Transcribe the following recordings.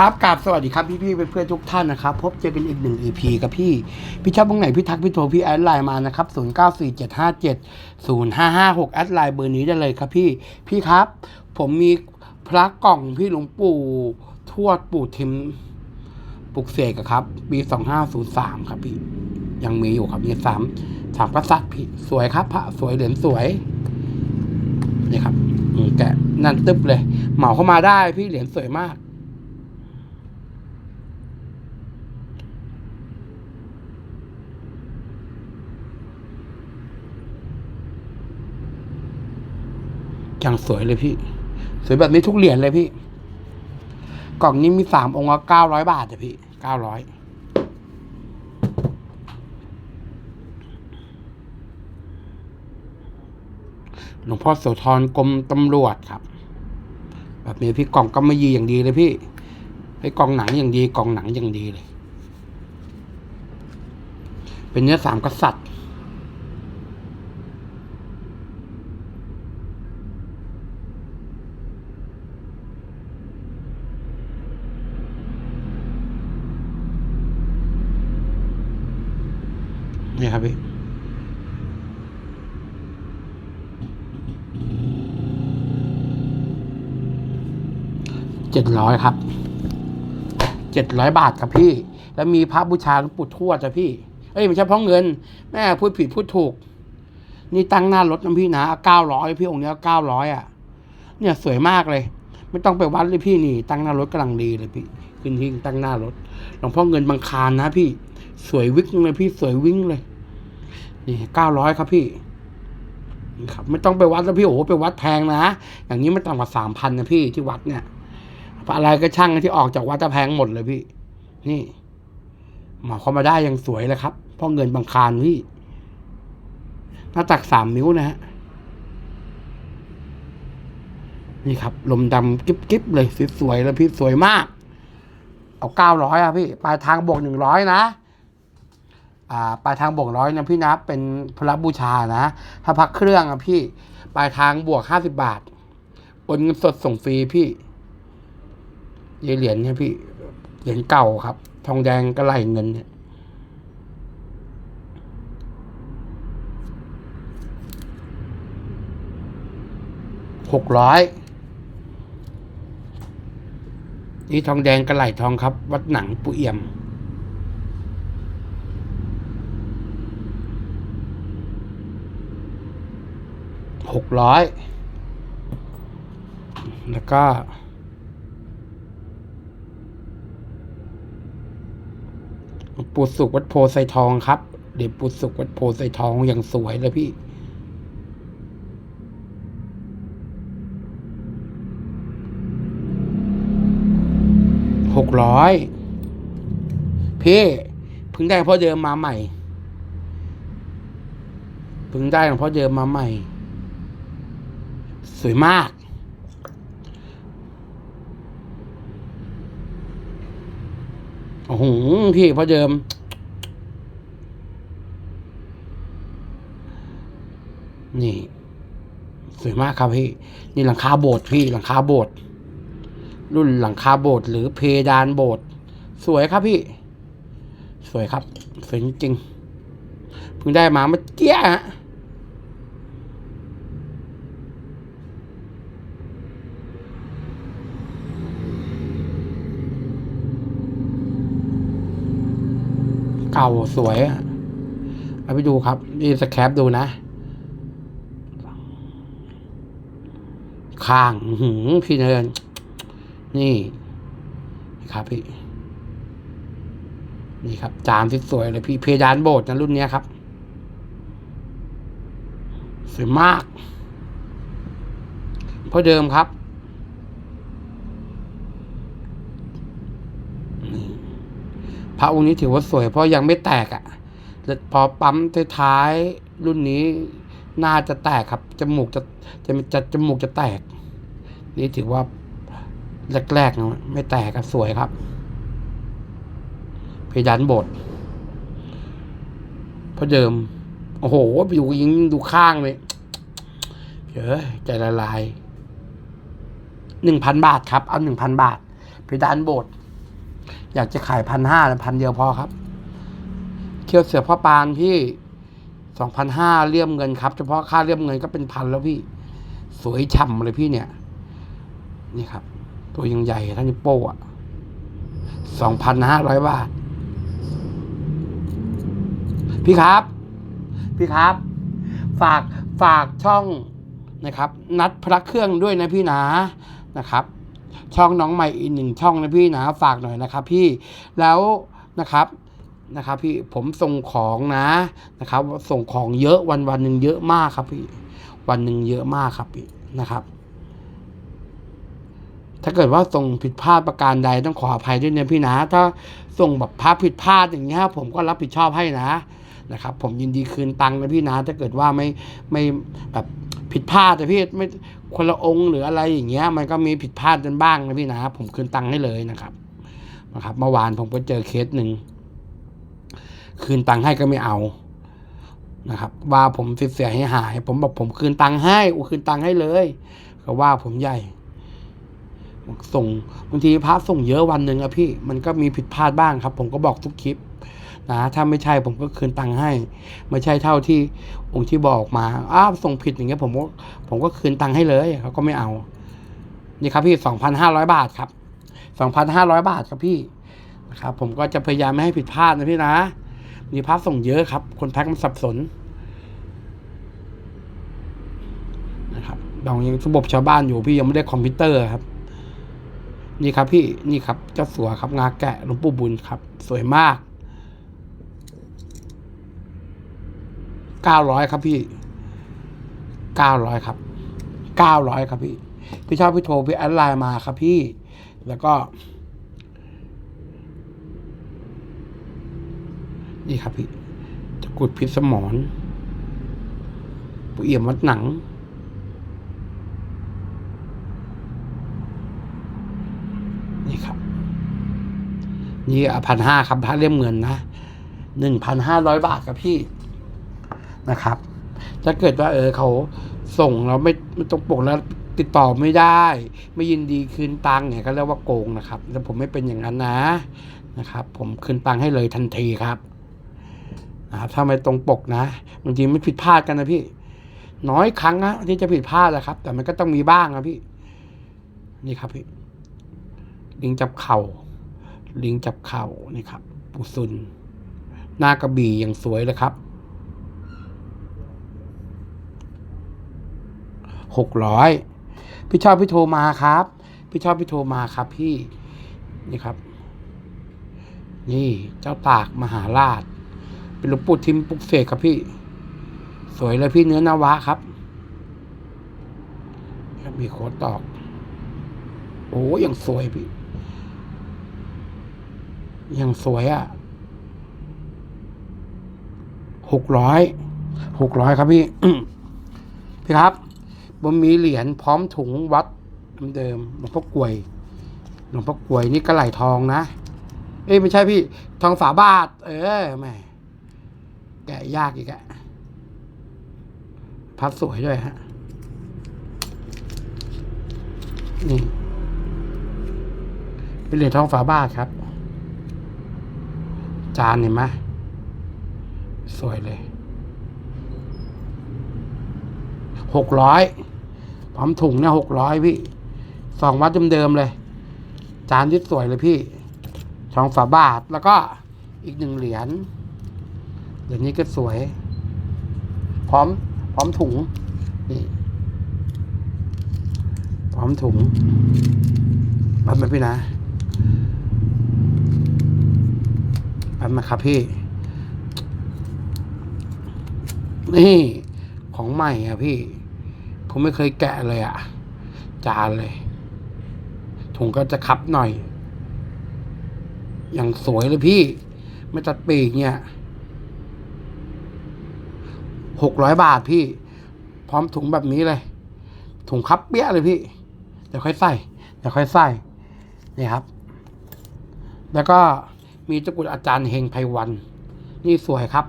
ครับกราบสวัสดีครับพี่ๆเพื่อนๆทุกท่านนะครับ พบเจอกันอีกหนึ่ง EP กับพี่ พี่ชอบตรงไหนพี่ทักพี่โทรพี่แอดไลน์มานะครับ 0 9 4 7 5 7 0 5 5 6 แอดไลน์เบอร์นี้ได้เลยครับพี่ พี่ครับ ผมมีพระกล่องพี่หลวงปู่ทวดปู่ทิมปลุกเสกครับ ปี 2503 ครับพี่ ยังมีอยู่ครับมีสามสามกษัตริย์พี่สวยครับ พระสวยเหรียญสวยนี่ครับแกนั่นตึ๊บเลย เหมาเข้ามาได้พี่เหรียญสวยมาก อย่างสวยเลยพี่ สวยแบบนี้ทุกเหรียญเลยพี่ กล่องนี้มีสามองค์ละเก้าร้อยบาทจ้ะพี่เก้าร้อยหลวงพ่อโสธรกรมตำรวจครับ แบบนี้พี่กล่องก็ไม่ยีอย่างดีเลยพี่ไอ้กล่องหนังอย่างดีกล่องหนังอย่างดีเลย เป็นเนื้อสามกษัตริย์ นี่ ครับพี่เจ็ดร้อยครับเจ็ดร้อยบาทครับพี่ แล้วมีพระบูชาหลวงปู่ทวดจ้ะพี่ เอ้ยไม่ใช่เพราะเงิน แม่พูดผิดพูดถูก นี่ตั้งหน้ารถนะพี่นะเก้าร้อยพี่องค์เนี้เก้าร้อยอะ เนี่ยสวยมากเลย ไม่ต้องไปวัดเลยพี่นี่ ตั้งหน้ารถกำลังดีเลยพี่ขึ้นที่ตั้งหน้ารถหลวงพ่อเงินบางคารนะพี่ สวยวิ่งเลยพี่สวยวิ่งเลย นี่เก้าร้อยครับพี่นี่ครับ ไม่ต้องไปวัดแล้วพี่โอ้โหไปวัดแพงนะ อย่างนี้ไม่ต่ำกว่าสามพันนะพี่ที่วัดเนี่ยอะไรก็ช่างที่ออกจากวัดจะแพงหมดเลยพี่ นี่หมอเข้ามาได้ยังสวยเลยครับเพ่อเงินบางคารพี่หน้าตักสามนิ้วนะฮะนี่ครับ ลมดำกิ๊บกิ๊บเลยสวยๆแล้วพี่สวยมาก เอาเก้าร้อยอะพี่ ปลายทางบวกหนึ่งร้อยนะ ปลายทางบวกร้อยนะพี่นะเป็นพระบูชานะ ถ้าพักเครื่องอะพี่ปลายทางบวกห้าสิบบาทโอนเงินสดส่งฟรีพี่ยเหรียญเนี่ยพี่เหรียญเก่าครับ ทองแดงก็ไหลเงินเนี่ยหกร้อยนี่ทองแดงกระไหลทองครับ วัดหนังปุเอี่ยม หกร้อยแล้วก็ปูสุขวัดโพไซทองครับ เดี๋ยวปูสุขวัดโพไซทองอย่างสวยเลยพี่ หกร้อยพี่เพิ่งได้พ่อเดิมมาใหม่เพิ่งได้หลวงพ่อเดิมมาใหม่ สวยมาก โอ้โห พี่พ่อเดิม นี่ สวยมากครับพี่ นี่หลังคาโบสถ์พี่ หลังคาโบสถ์รุ่นหลังคาโบสถ์หรือเพดานโบสถ์สวยครับพี่ สวยครับ สวยจริงเพิ่งได้มาเมื่อกี้ฮะ เก่าสวยอะเอาไปดูครับนี่สแคปดูนะ ข้างอื้อหือพี่เนินนี่ครับพี่ นี่ครับ จานที่สวยเลยพี่เพดานโบสถ์นะรุ่นเนี้ยครับ สวยมาก เพราะเดิมครับ พระองค์นี้ถือว่าสวย เพราะยังไม่แตกอะ่ะพอปั๊มท้ายๆรุ่นนี้น่าจะแตกครับ จมูกจะจะจะจมูกจะแตก นี่ถือว่าแรกๆนะไม่แตกครับสวยครับ เพดานโบดพราะเดิม โอ้โหไปดูยิงดูข้างเลยเฮ้ยใจละลายหนึ่งพันบาทครับ เอาหนึ่งพันบาทเพดานโบด อยากจะขายพันห้าพันเดียวพอครับ เคียวเสือพ่อปานพี่สองพันห้าเลี่ยมเงินครับ เฉพาะค่าเลี่ยมเงินก็เป็นพันแล้วพี่ สวยฉ่ำเลยพี่เนี่ย นี่ครับ ตัวยังใหญ่ท่านิโป้อะสองพันห้าร้อยบาท พี่ครับ พี่ครับ ฝากฝากช่องนะครับ นัดพระเครื่องด้วยนะพี่นะนะครับ ช่องน้องใหม่อีกหนึ่งช่องนะพี่นะฝากหน่อยนะครับพี่แล้วนะครับนะครับพี่ผมส่งของนะนะครับ ส่งของเยอะวันวันหนึ่งเยอะมากครับพี่ วันหนึ่งเยอะมากครับพี่นะครับ ถ้าเกิดว่าส่งผิดพลาดประการใดต้องขออภัยด้วยนะพี่นะ ถ้าส่งแบบพลาดผิดพลาดอย่างเงี้ยผมก็รับผิดชอบให้นะ นะครับผมยินดีคืนตังค์นะพี่นะถ้าเกิดว่าไม่ไม่แบบผิดพลาดแต่พี่ไม่คนละองค์หรืออะไรอย่างเงี้ย มันก็มีผิดพลาดกันบ้างนะพี่นะผมคืนตังค์ให้เลยนะครับนะครับ เมื่อวานผมก็เจอเคสหนึ่งคืนตังค์ให้ก็ไม่เอานะครับ ว่าผมเสียหายหาย ผมบอกผมคืนตังค์ให้อูคืนตังค์ให้เลยก็ว่าผมใหญ่ส่งบางทีพระส่งเยอะวันหนึ่งอะพี่ มันก็มีผิดพลาดบ้างครับ ผมก็บอกทุกคลิป นะถ้าไม่ใช่ผมก็คืนตังค์ให้ไม่ใช่เท่าที่องค์ที่บอกมาอ้าวส่งผิดอย่างเงี้ยผมก็ผมก็คืนตังค์ให้เลยเขาก็ไม่เอา นี่ครับพี่สองพันห้าร้อยบาทครับสองพันห้าร้อยบาทครับพี่นะครับผมก็จะพยายามไม่ให้ผิดพลาดนะพี่นะ มีพระส่งเยอะครับ คนแพ็คมันสับสนนะครับเรายังระบบชาวบ้านอยู่พี่ยังไม่ได้คอมพิวเตอร์ครับ นี่ครับพี่นี่ครับเจ้าสัวครับงาแกะหลวงปู่บุญครับ สวยมาก เก้าร้อยครับพี่เก้าร้อยครับเก้าร้อยครับพี่ พี่ชอบพี่โทรพี่แอดไลน์มาครับพี่ แล้วก็ นี่ครับพี่ตะกุดพิษสมรปุเอี่ยมวัดหนังนี่ครับ นี่พันห้าครับพระเลี่ยมเงินนะหนึ่งพันห้าร้อยบาทครับพี่ นะครับ ถ้าเกิดว่าเออเขาส่งเราไม่ไม่ตรงปกแล้วติดต่อไม่ได้ ไม่ยินดีคืนตังค์เนี่ยก็เรียกว่าโกงนะครับ แต่ผมไม่เป็นอย่างนั้นนะนะครับ ผมคืนตังค์ให้เลยทันทีครับนะครับถ้าไม่ตรงปกนะบางทีไม่ผิดพลาดกันนะพี่ น้อยครั้งนะที่จะผิดพลาดนะครับ แต่มันก็ต้องมีบ้างนะพี่ นี่ครับพี่ ลิงจับเข่าลิงจับเข่านี่ครับ ปุซุน หน้ากระบี่อย่างสวยเลยครับ หกร้อยพี่ชอบพี่โทรมาครับ พี่ชอบพี่โทรมาครับพี่นี่ครับ นี่เจ้าตากมหาราช เป็นหลวงปู่ทิมปุกเสกครับพี่ สวยเลยพี่เนื้อนาวะครับครับมีโคตตอก โอ้ยังสวยพี่ยังสวยอะ่ะหกร้อยหกร้อยครับพี่ พี่ครับ ผมมีเหรียญพร้อมถุงวัดเดิมหลวงพ่อกลวยหลวงพ่อกลวยนี่กระไหลทองนะ เอ้ยไม่ใช่พี่ ทองฝาบาท เออแม่แกะยากอีกอะพัดสวยด้วยฮะนี่เป็นเหรียญทองฝาบาทครับ จานเห็นไหมสวยเลย หกร้อยพร้อมถุงเนี่ยหกร้อยพี่สองวัดเดิมๆเลย จานที่สวยเลยพี่ทองฝาบาทแล้วก็อีกหนึ่งเหรียญเดี๋ยวนี้ก็สวย พร้อม พร้อมถุงนี่พร้อมถุงแป๊บนึงพี่นะแป๊บนะครับพี่ นี่ ของใหม่อะพี่ ผมไม่เคยแกะเลยอะ จานเลย ถุงก็จะคับหน่อย อย่างสวยเลยพี่ ไม่ตัดปีกเนี่ยหกร้อยบาทพี่ พร้อมถุงแบบนี้เลย ถุงคับเปี้ยเลยพี่เดี๋ยวค่อยใส่เดี๋ยวค่อยใส่นี่ครับ แล้วก็มีตะกรุดอาจารย์เฮงไพวัน นี่สวยครับ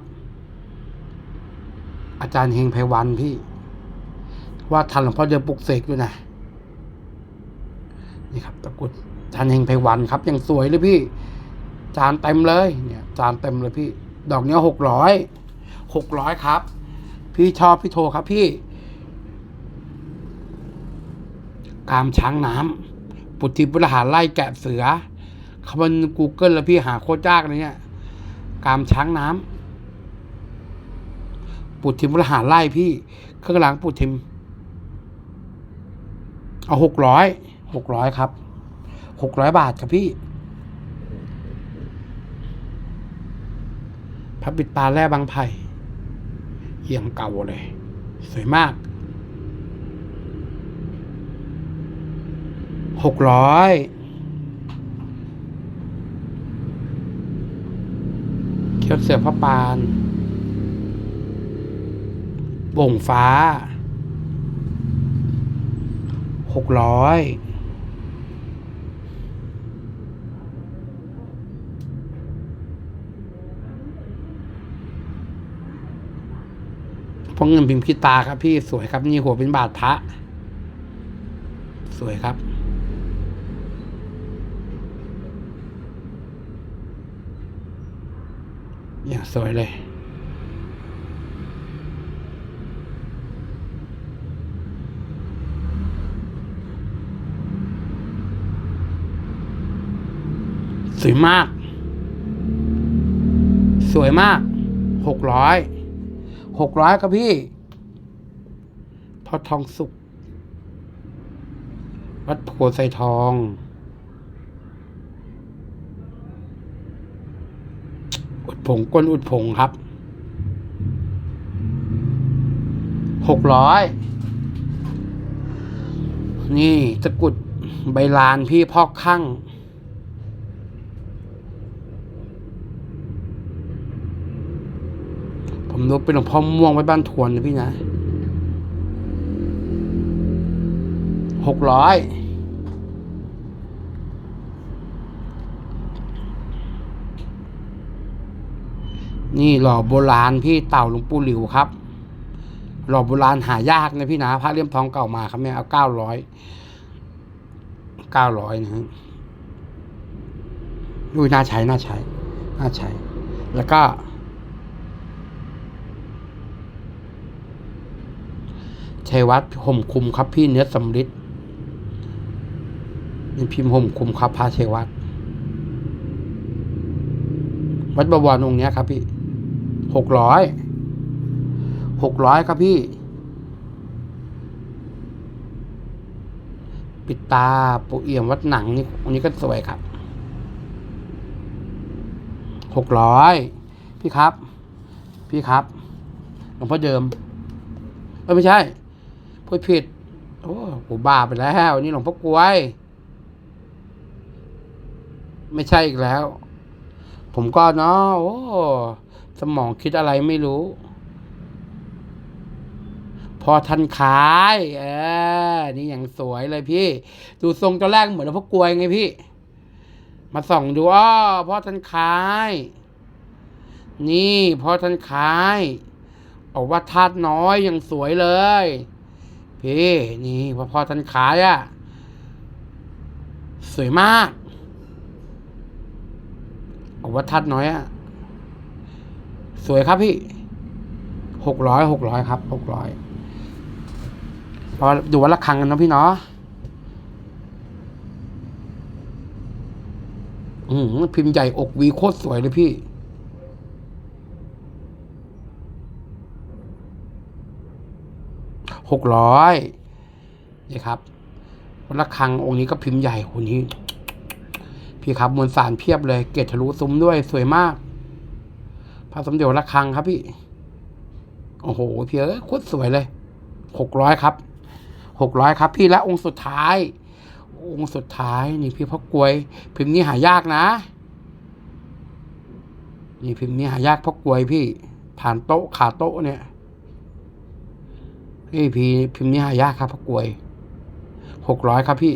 อาจารย์เฮงไพวันพี่ ว่าทันหลวงพ่อเดินปลุกเสกด้วยนะนี่ครับตะกุดอาจารย์เฮงไพวันครับยังสวยเลยพี่ จานเต็มเลย เนี่ย จานเต็มเลยพี่ ดอกเนี้หกร้อยหกร้อยครับ พี่ชอบพี่โทรครับพี่ กามช้างน้ำปุถิบุรหาไล่แกะเสือคำว่า Google แล้วพี่หาโคตรยากเลยเนี่ย กามช้างน้ำ ปุถิบุรหาไล่พี่เครื่องล้างปุถิม เอาหกร้อยหกร้อยครับหกร้อยบาทครับพี่พระปิดตาแร่บางไผ่เอียงเก่าเลย สวยมากหกร้อยเขียวเสือพระปาน บ่งฟ้าหกร้อยพวกเงินพิมพ์พิตาครับพี่สวยครับ นี่หัวเป็นบาทพระสวยครับ อย่างสวยเลย สวยมาก สวยมากหกร้อยหกร้อยครับพี่ พอทองสุก วัดโพไซทอง อุดผงก้นอุดผงครับหกร้อยนี่ตะกุดใบลานพี่พอกข้าง ผมนึกเป็นหลวงพ่อม่วงไว้บ้านทวนนะพี่นะหกร้อยนี่หล่อโบราณพี่เต่าหลวงปู่หลิวครับ หล่อโบราณหายากนะพี่นะพระเลี่ยมทองเก่ามาครับเนี่ยเอาเก้าร้อยเก้าร้อยนะฮะดูน่าใช้น่าใช้น่าใช้แล้วก็ ชัยวัฒน์ห่มคุมครับพี่เนื้อสำริดนี่พิมพ์ห่มคุมครับพระชัยวัฒน์วัดบวรองค์เนี้ยครับพี่หกร้อยหกร้อยครับพี่ ปิดตาปูเอี่ยมวัดหนังนี่องค์นี้ก็สวยครับหกร้อยพี่ครับ พี่ครับหลวงพ่อเดิมเออไม่ใช่ พูดผิด โอ้กูบ้าไปแล้วนี่หลวงพ่อกลวย ไม่ใช่อีกแล้ว ผมก็เนาะโอ้สมองคิดอะไรไม่รู้ พอทันขายเออนี่อย่างสวยเลยพี่ ดูทรงตอนแรกเหมือนหลวงพ่อกลวยไงพี่ มาส่องดูอ้อพ่อทันขาย นี่พ่อทันขายเอาว่าธาตุน้อยอยังสวยเลย พี่นี่พอพอทันขายอะ่ะ สวยมากเอาวัดทัดน้อยอะ่ะ สวยครับพี่หกร้อยหกร้อยครับหกร้อยพอดูวัดละครังกันนะพี่เนาะอืมพิมพ์ใหญ่อกวีโคตรสวยเลยพี่ หกร้อยนี่ครับวัดระฆังองค์นี้ก็พิมพ์ใหญ่คนนี้ พี่ครับมวลสารเพียบเลย เกตทะลุซุ้มด้วยสวยมาก พระสมเด็จวัดระฆังครับพี่ โอ้โหพี่เอ้ยโคตรสวยเลยหกร้อยครับหกร้อยครับ พี่และองค์สุดท้าย องค์สุดท้ายนี่พี่พ่อกลวย พิมพ์นี้หายากนะ นี่พิมพ์นี้หายากพ่อกลวยพี่ ผ่านโต๊ะขาโต๊ะเนี่ย พี่พีพิมพ์นี้หายากครับพะกวยหกร้อยครับพี่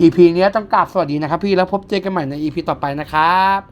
อีพีนี้ต้องกราบสวัสดีนะครับพี่แล้วพบเจอกันใหม่ในอีพีต่อไปนะครับ